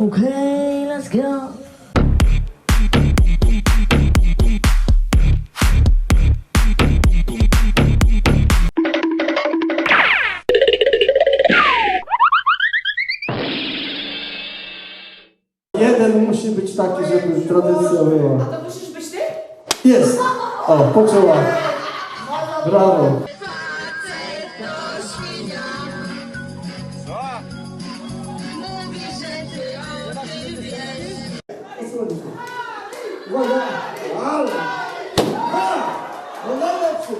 Okay, let's go. Jeden musi być taki, żeby tradycja była. A to musisz być ty? Jest! O, poczęła. Brawo. Uwaga! Ale! Ha! No najlepszy!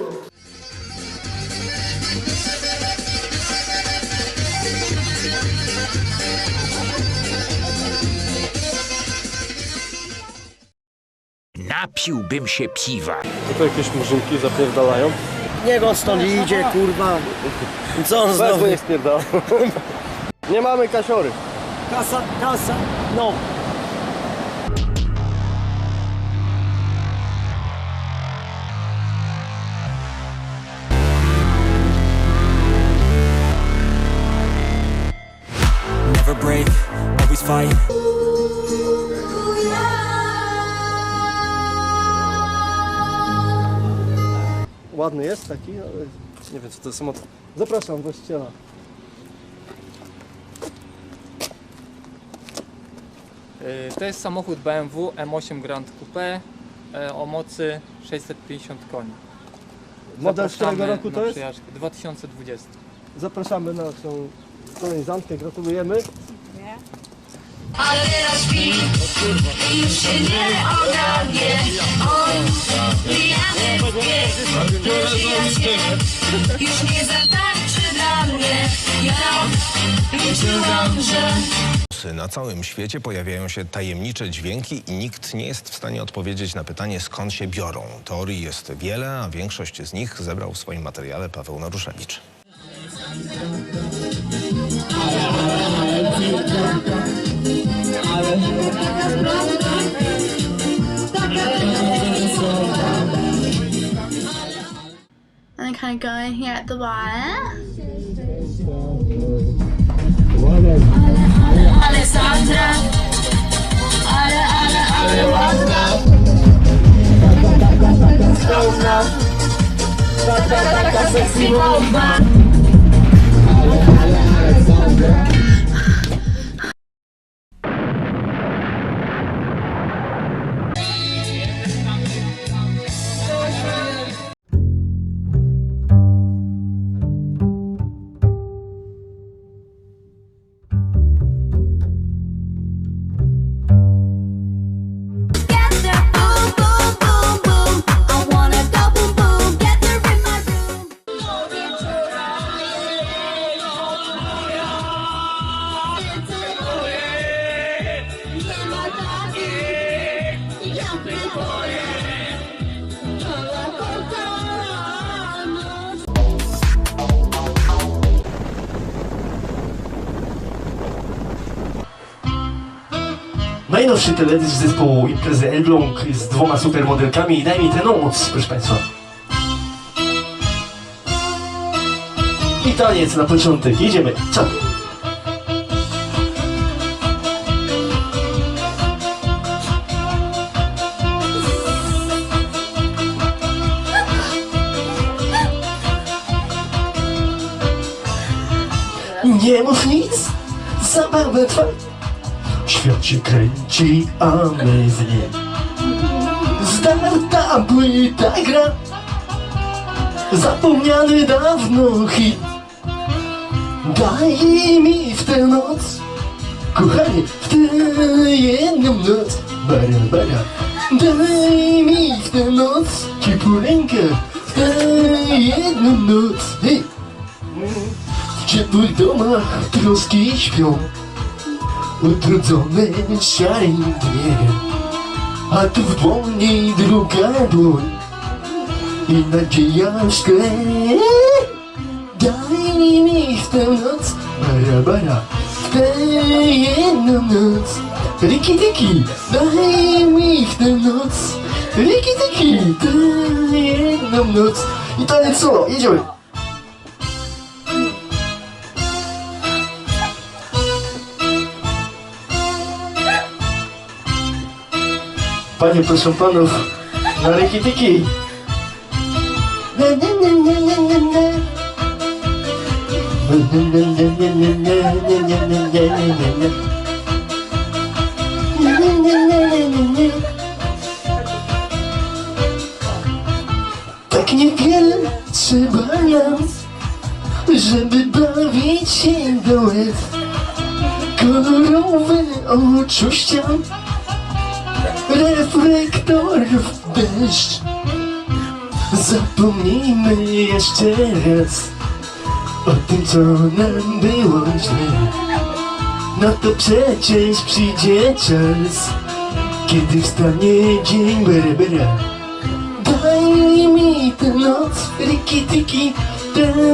Napiłbym się piwa. To jakieś murzynki zapierdalają? Niech on stąd idzie, kurwa. Co on znowu? Nie spierdala. Nie mamy kasiory. Kasa, kasa, no. Fight. Ładny jest taki, ale nie wiem co to jest samochód. Zapraszam właściciela. Y, To jest samochód BMW M8 Grand Coupe y, o mocy 650 koni. Model z Zapraszamy którego roku na to jest? przejażdżkę. 2020. Zapraszamy na tą koleżankę, gratulujemy. Ale teraz śpi i już się nie ogarnie On pijany wie, Już nie zatańczy dla mnie Ja liczyłam, że Na całym świecie pojawiają się tajemnicze dźwięki i nikt nie jest w stanie odpowiedzieć na pytanie, skąd się biorą. Teorii jest wiele, a większość z nich zebrał w swoim materiale Paweł Naruszewicz. gonna go in here at the bar. Alessandra. Najnowszy teledysk zespołu imprezy Elbląg z dwoma supermodelkami. Daj mi tę noc, proszę Państwa. I taniec na początek. Jedziemy. Co? Nie mów nic, zabawę trwa. Świat kręci, a my w nim. Zdarta płyta gra, zapomniany dawno hit. Daj mi w tę noc, kochanie, w tę jedną noc, bara, bara. Daj mi w tę noc, ciepłą rękę, w tę jedną noc, hej. W ciepłych domach troski śpią utrudzony szarym dniem, a tu w dłoni druga dłoń i nadzieja szkle. Daj mi w tę noc, bara bara, w tę jedną noc. Riki tiki, daj mi w na, na, na, na, na. Tak niewiele trzeba nam, żeby bawić się do łez. Kolorowe oczucia, reflektorów deszcz. Zapomnijmy jeszcze raz o tym, co nam było źle. No to przecież przyjdzie czas, kiedy wstanie dzień berbera. Daj mi tę noc, riki tiki, tę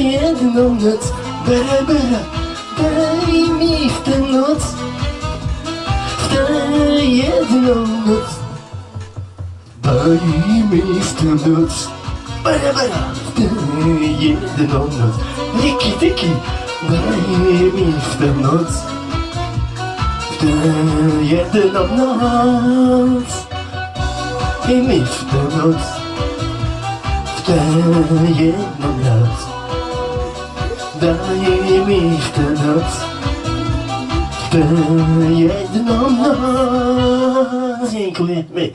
jedną noc, bera bera. Daj mi w tę noc, yalnız Daimi istiyoruz. Bana bana Yeniden olmaz Tiki tiki Daimi istiyoruz. Yeniden olmaz Daimi istiyoruz. Yeniden olmaz Daimi istiyoruz. Yeniden olmaz 人一個目。